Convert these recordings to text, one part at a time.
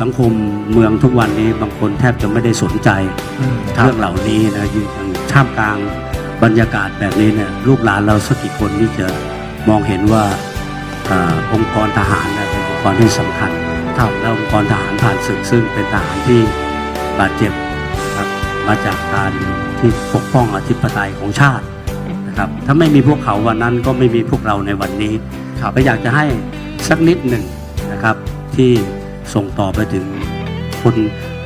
สังคมเมืองทุกวันนี้บางคนแทบจะไม่ได้สนใจอืมครับเรื่องเหล่านี้นะอยู่ท่ามกลางบรรยากาศแบบนี้เนี่ยลูกหลานเราสักกี่คนที่จะมองเห็นว่าเออองค์กรทหารเนี่ยเป็นองค์กรที่สำคัญครับแล้วองค์กรทหารผ่านศึกซึ่งเป็นทหารที่บาดเจ็บนะครับมาจากการที่ปกป้องอธิปไตยของชาตินะครับถ้าไม่มีพวกเขาวันนั้นก็ไม่มีพวกเราในวันนี้ครับก็อยากจะให้สักนิดหนึ่งนะครับที่ ส่งต่อไปถึงคน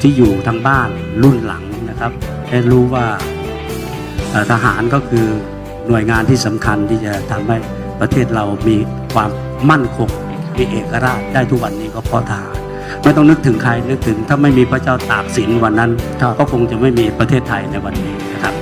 ที่อยู่ทางบ้านรุ่นหลังนะครับให้รู้ว่าทหารก็คือหน่วยงานที่สำคัญที่จะทำให้ประเทศเรามีความมั่นคงมีเอกราชได้ทุกวันนี้ก็เพราะทหารไม่ต้องนึกถึงใครนึกถึงถ้าไม่มีพระเจ้าตากสินวันนั้น ก็คงจะไม่มีประเทศไทยในวันนี้นะครับ